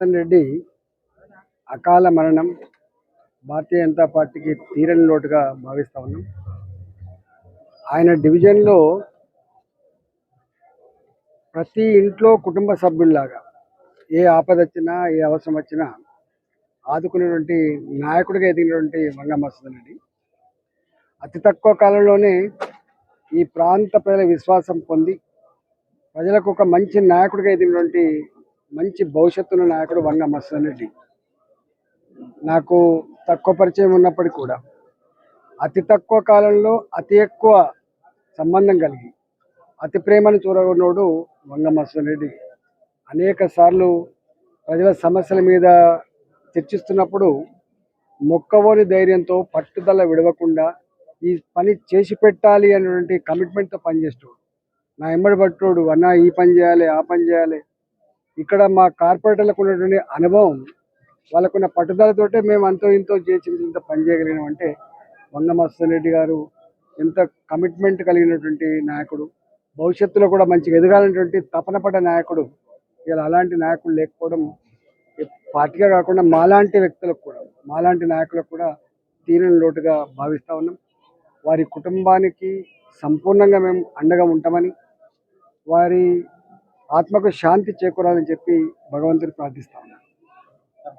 జగన్ రెడ్డి అకాల మరణం భారతీయ జనతా పార్టీకి తీరని లోటుగా భావిస్తా ఉన్నాం. ఆయన డివిజన్లో ప్రతి ఇంట్లో కుటుంబ సభ్యుల్లాగా ఏ ఆపద వచ్చినా ఏ అవసరం వచ్చినా ఆదుకునేటువంటి నాయకుడిగా ఎదిగినటువంటి వంగ రెడ్డి అతి తక్కువ కాలంలోనే ఈ ప్రాంత ప్రజల విశ్వాసం పొంది ప్రజలకు ఒక మంచి నాయకుడిగా ఎదిగినటువంటి మంచి భవిష్యత్తున్న నాయకుడు వంగ మసూదన్ రెడ్డి నాకు తక్కువ పరిచయం ఉన్నప్పటికీ కూడా అతి తక్కువ కాలంలో అతి ఎక్కువ సంబంధం కలిగి అతి ప్రేమను చూరగొన్నోడు వంగ మసూదన్ రెడ్డి అనేక సార్లు ప్రజల సమస్యల మీద చర్చిస్తున్నప్పుడు మొక్కవోని ధైర్యంతో పట్టుదల విడవకుండా ఈ పని చేసి పెట్టాలి అనేటువంటి కమిట్మెంట్తో పనిచేస్తాడు నా ఎమ్మడి పట్టుడు అన్న ఈ పని చేయాలి ఆ పని చేయాలి ఇక్కడ మా కార్పొరేటర్లకు ఉన్నటువంటి అనుభవం వాళ్ళకున్న పట్టుదలతోటే మేము అంతో ఇంతో చేసి ఇంత పని చేయగలిగినాం అంటే వంగ రెడ్డి గారు ఎంత కమిట్మెంట్ కలిగినటువంటి నాయకుడు భవిష్యత్తులో కూడా మంచిగా ఎదగాలనేటువంటి తపనపడ్డ నాయకుడు ఇలా అలాంటి నాయకుడు లేకపోవడం పార్టీగా కాకుండా మాలాంటి వ్యక్తులకు కూడా మాలాంటి నాయకులకు కూడా తీరని లోటుగా భావిస్తూ ఉన్నాం. వారి కుటుంబానికి సంపూర్ణంగా మేము అండగా ఉంటామని వారి ఆత్మకు శాంతి చేకూరాలని చెప్పి భగవంతుని ప్రార్థిస్తా